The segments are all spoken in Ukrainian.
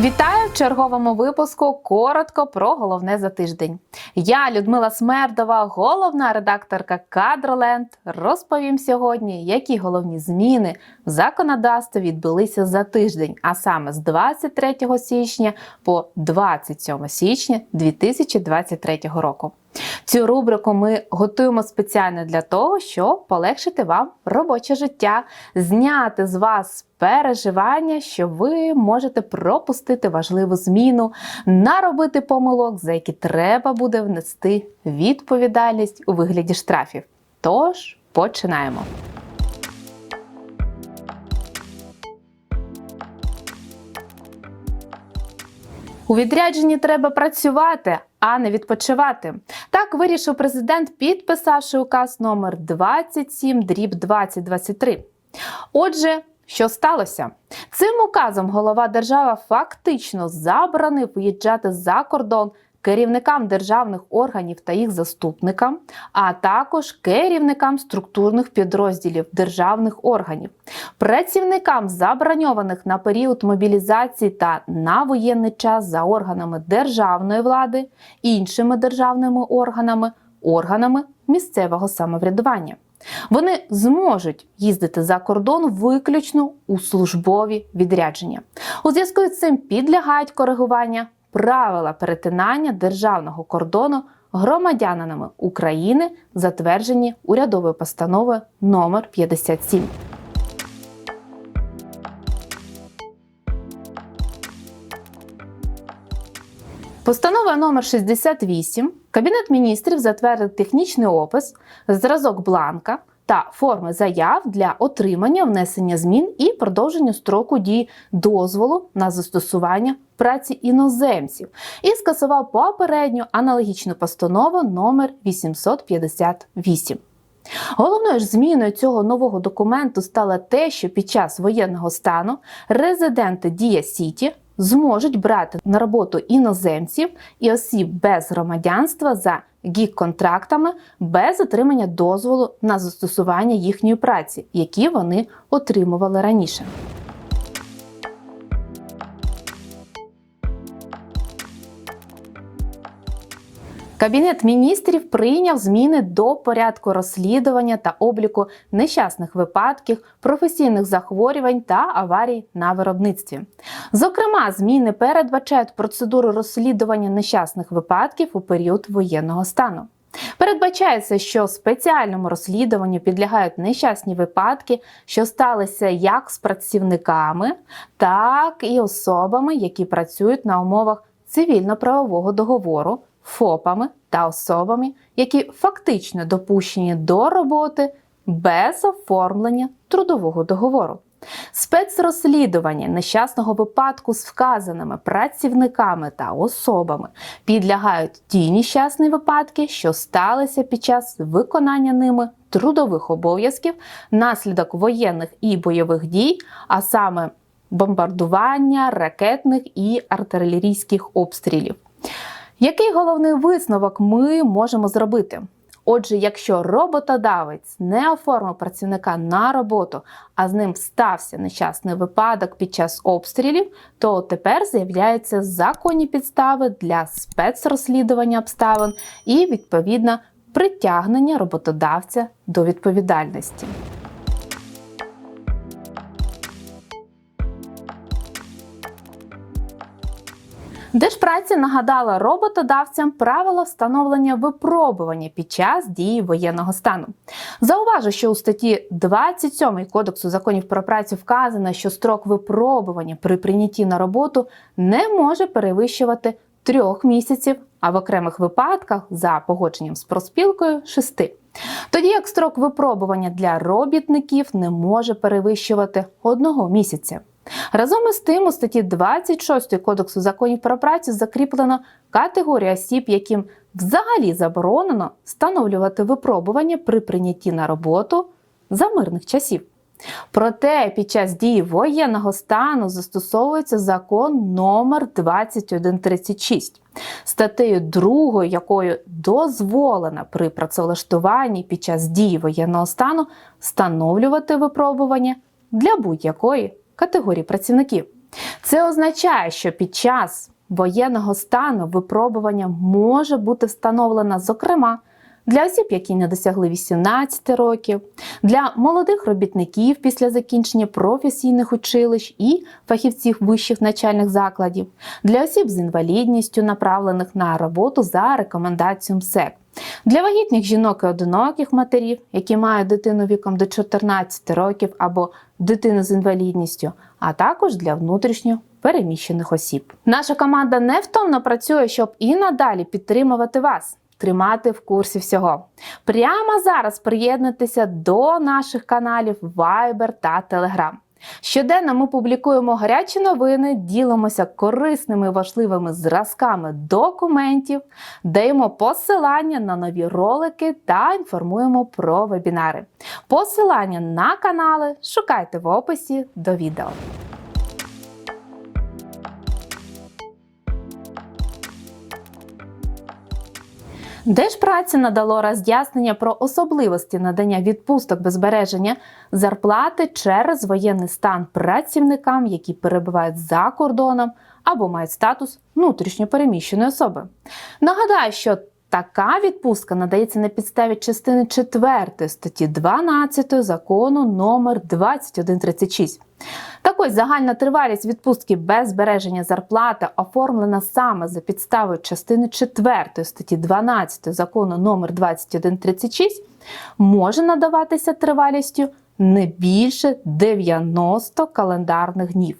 Вітаю в черговому випуску. Коротко про головне за тиждень. Я, Людмила Смердова, головна редакторка Кадроленд. Розповім сьогодні, які головні зміни в законодавстві відбулися за тиждень, а саме з 23 січня по 27 січня 2023 року. Цю рубрику ми готуємо спеціально для того, щоб полегшити вам робоче життя, зняти з вас переживання, що ви можете пропустити важливу зміну, наробити помилок, за які треба буде внести відповідальність у вигляді штрафів. Тож починаємо. У відрядженні треба працювати, а не відпочивати. Так вирішив президент, підписавши указ номер 27 дріб 2023. Отже, що сталося? Цим указом голова держави фактично заборонив виїжджати за кордон керівникам державних органів та їх заступникам, а також керівникам структурних підрозділів державних органів, працівникам заброньованих на період мобілізації та на воєнний час за органами державної влади, іншими державними органами, органами місцевого самоврядування. Вони зможуть їздити за кордон виключно у службові відрядження. У зв'язку з цим підлягають коригування правила перетинання державного кордону громадянинами України, затверджені урядовою постановою номер 57. Постанова номер 68 Кабінет міністрів затвердив технічний опис, зразок бланка та форми заяв для отримання внесення змін і продовження строку дії дозволу на застосування праці іноземців і скасував попередню аналогічну постанову номер 858. Головною ж зміною цього нового документу стало те, що під час воєнного стану резиденти Дія Сіті зможуть брати на роботу іноземців і осіб без громадянства за гік-контрактами без отримання дозволу на застосування їхньої праці, які вони отримували раніше. Кабінет міністрів прийняв зміни до порядку розслідування та обліку нещасних випадків, професійних захворювань та аварій на виробництві. Зокрема, зміни передбачають процедуру розслідування нещасних випадків у період воєнного стану. Передбачається, що спеціальному розслідуванню підлягають нещасні випадки, що сталися як з працівниками, так і особами, які працюють на умовах цивільно-правового договору. ФОПами та особами, які фактично допущені до роботи без оформлення трудового договору. Спецрозслідування нещасного випадку з вказаними працівниками та особами підлягають ті нещасні випадки, що сталися під час виконання ними трудових обов'язків наслідок воєнних і бойових дій, а саме бомбардування ракетних і артилерійських обстрілів. Який головний висновок ми можемо зробити? Отже, якщо роботодавець не оформив працівника на роботу, а з ним стався нещасний випадок під час обстрілів, то тепер з'являються законні підстави для спецрозслідування обставин і відповідно притягнення роботодавця до відповідальності. Держпраці нагадала роботодавцям правила встановлення випробування під час дії воєнного стану. Зауважу, що у статті 27 Кодексу законів про працю вказано, що строк випробування при прийнятті на роботу не може перевищувати трьох місяців, а в окремих випадках за погодженням з проспілкою шести. Тоді як строк випробування для робітників не може перевищувати одного місяця. Разом із тим, у статті 26 Кодексу законів про працю закріплено категорію осіб, яким взагалі заборонено встановлювати випробування при прийнятті на роботу за мирних часів. Проте під час дії воєнного стану застосовується закон номер 2136, статтею 2, якою дозволено при працевлаштуванні під час дії воєнного стану встановлювати випробування для будь-якої категорії працівників. Це означає, що під час воєнного стану випробування може бути встановлено, зокрема, для осіб, які не досягли 18 років, для молодих робітників після закінчення професійних училищ і фахівців вищих навчальних закладів, для осіб з інвалідністю, направлених на роботу за рекомендацією МСЕК. Для вагітних жінок і одиноких матерів, які мають дитину віком до 14 років або дитину з інвалідністю, а також для внутрішньо переміщених осіб. Наша команда невтомно працює, щоб і надалі підтримувати вас. Тримати в курсі всього. Прямо зараз приєднуйтеся до наших каналів Viber та Telegram. Щоденно ми публікуємо гарячі новини, ділимося корисними важливими зразками документів, даємо посилання на нові ролики та інформуємо про вебінари. Посилання на канали шукайте в описі до відео. Держпраці надало роз'яснення про особливості надання відпусток без збереження зарплати через воєнний стан працівникам, які перебувають за кордоном або мають статус внутрішньопереміщеної особи. Нагадаю, що така відпустка надається на підставі частини 4 статті 12 закону номер 2136. Так ось загальна тривалість відпустки без збереження зарплати оформлена саме за підставою частини 4 статті 12 закону номер 2136 може надаватися тривалістю не більше 90 календарних днів.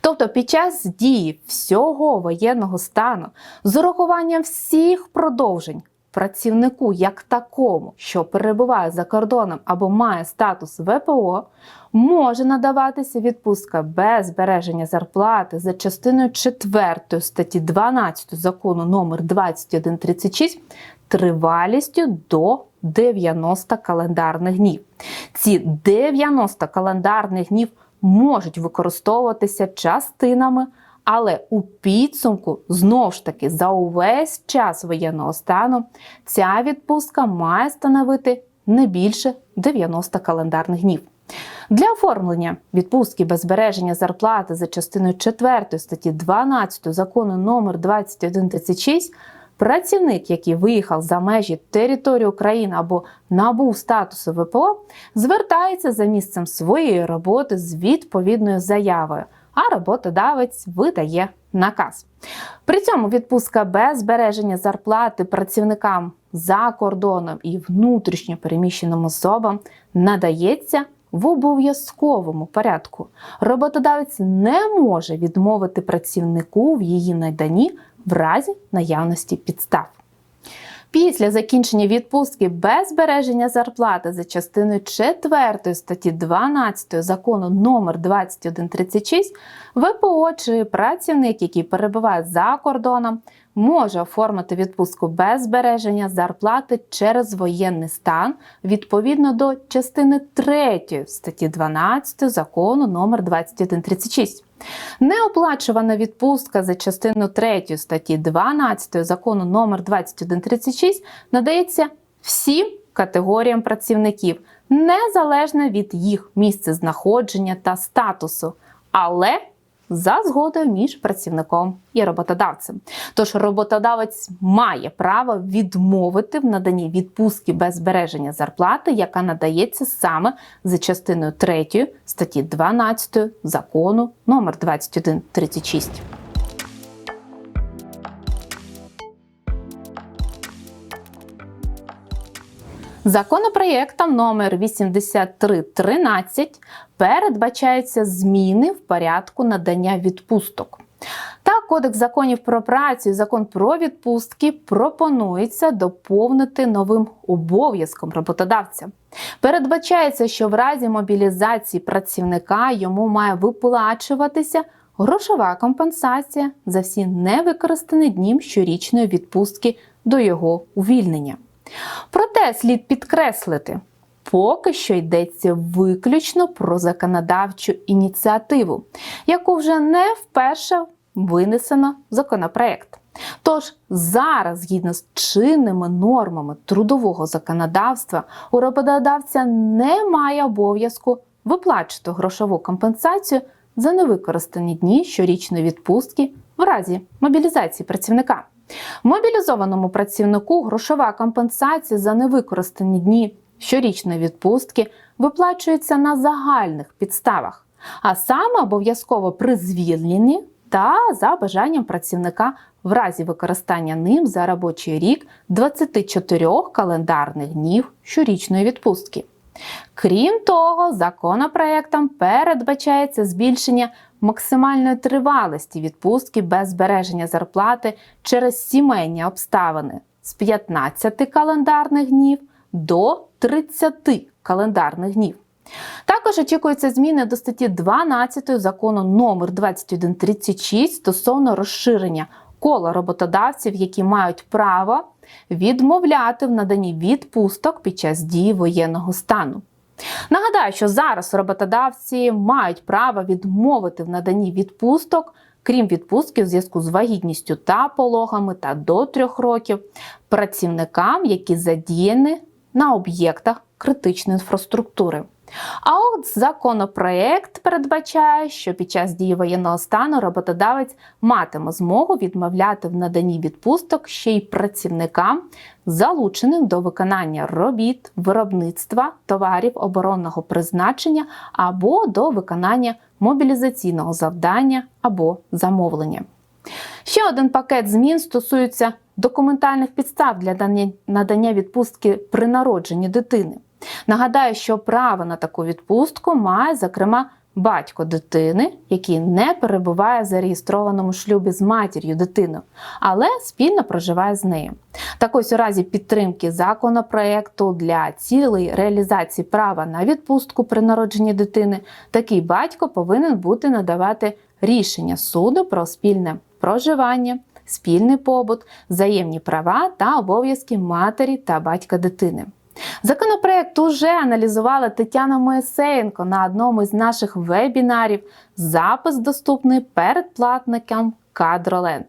Тобто під час дії всього воєнного стану з урахуванням всіх продовжень працівнику як такому, що перебуває за кордоном або має статус ВПО, може надаватися відпустка без збереження зарплати за частиною 4 статті 12 закону номер 2136 тривалістю до 90 календарних днів. Ці 90 календарних днів можуть використовуватися частинами, але у підсумку, знову ж таки, за увесь час воєнного стану ця відпустка має становити не більше 90 календарних днів. Для оформлення відпустки без збереження зарплати за частиною 4 статті 12 закону номер 2136 Працівник, який виїхав за межі території України або набув статусу ВПО, звертається за місцем своєї роботи з відповідною заявою, а роботодавець видає наказ. При цьому відпустка без збереження зарплати працівникам за кордоном і внутрішньо переміщеним особам надається в обов'язковому порядку. Роботодавець не може відмовити працівнику в її наданні в разі наявності підстав. Після закінчення відпустки без збереження зарплати за частиною 4 статті 12 закону номер 2136 ВПО чи працівник, який перебуває за кордоном, може оформити відпустку без збереження зарплати через воєнний стан відповідно до частини 3 статті 12 закону номер 2136. Неоплачувана відпустка за частину 3 статті 12 закону номер 2136 надається всім категоріям працівників, незалежно від їх місця знаходження та статусу, але за згодою між працівником і роботодавцем. Тож роботодавець має право відмовити в наданні відпустки без збереження зарплати, яка надається саме за частиною 3 статті 12 закону номер 2136. Законопроєктом номер 8313 передбачаються зміни в порядку надання відпусток. Та Кодекс законів про працю і закон про відпустки пропонується доповнити новим обов'язком роботодавця. Передбачається, що в разі мобілізації працівника йому має виплачуватися грошова компенсація за всі невикористані дні щорічної відпустки до його увільнення. Проте слід підкреслити, поки що йдеться виключно про законодавчу ініціативу, яку вже не вперше винесено в законопроект. Тож зараз, згідно з чинними нормами трудового законодавства, у роботодавця немає обов'язку виплачувати грошову компенсацію за невикористані дні щорічної відпустки в разі мобілізації працівника. Мобілізованому працівнику грошова компенсація за невикористані дні щорічної відпустки виплачується на загальних підставах, а саме обов'язково при звільненні та за бажанням працівника в разі використання ним за робочий рік 24 календарних днів щорічної відпустки. Крім того, законопроектом передбачається збільшення максимальної тривалості відпустки без збереження зарплати через сімейні обставини з 15 календарних днів до 30 календарних днів. Також очікуються зміни до статті 12 закону номер 2136 стосовно розширення кола роботодавців, які мають право відмовляти в наданні відпусток під час дії воєнного стану. Нагадаю, що зараз роботодавці мають право відмовити в наданні відпусток, крім відпустки в зв'язку з вагітністю та пологами та до трьох років, працівникам, які задіяні на об'єктах критичної інфраструктури. А от законопроект передбачає, що під час дії воєнного стану роботодавець матиме змогу відмовляти в наданні відпусток ще й працівникам, залученим до виконання робіт, виробництва товарів оборонного призначення або до виконання мобілізаційного завдання або замовлення. Ще один пакет змін стосується документальних підстав для надання відпустки при народженні дитини. Нагадаю, що право на таку відпустку має, зокрема, батько дитини, який не перебуває в зареєстрованому шлюбі з матір'ю дитини, але спільно проживає з нею. Так ось у разі підтримки законопроекту для цілей реалізації права на відпустку при народженні дитини, такий батько повинен бути надавати рішення суду про спільне проживання, спільний побут, взаємні права та обов'язки матері та батька дитини. Законопроект уже аналізувала Тетяна Моєсеєнко на одному із наших вебінарів. Запис доступний передплатникам Кадроленд.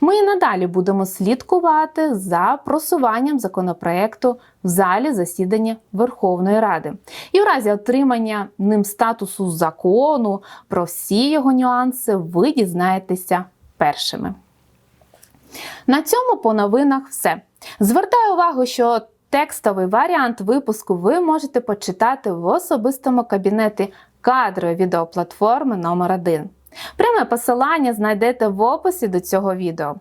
Ми і надалі будемо слідкувати за просуванням законопроекту в залі засідання Верховної Ради. І в разі отримання ним статусу закону про всі його нюанси ви дізнаєтеся першими. На цьому по новинах все. Звертаю увагу, що текстовий варіант випуску ви можете почитати в особистому кабінеті кадрової відеоплатформи номер 1 Пряме посилання знайдете в описі до цього відео.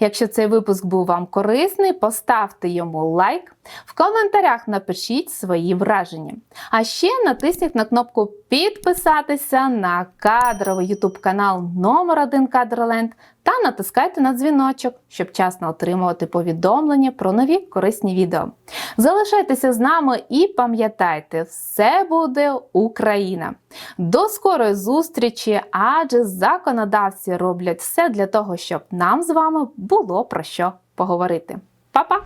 Якщо цей випуск був вам корисний, поставте йому лайк, в коментарях напишіть свої враження. А ще натисніть на кнопку підписатися на кадровий YouTube канал номер 1 Кадроленд та натискайте на дзвіночок, щоб вчасно отримувати повідомлення про нові корисні відео. Залишайтеся з нами і пам'ятайте, все буде Україна! До скорої зустрічі, адже законодавці роблять все для того, щоб нам з вами було про що поговорити. Па-па!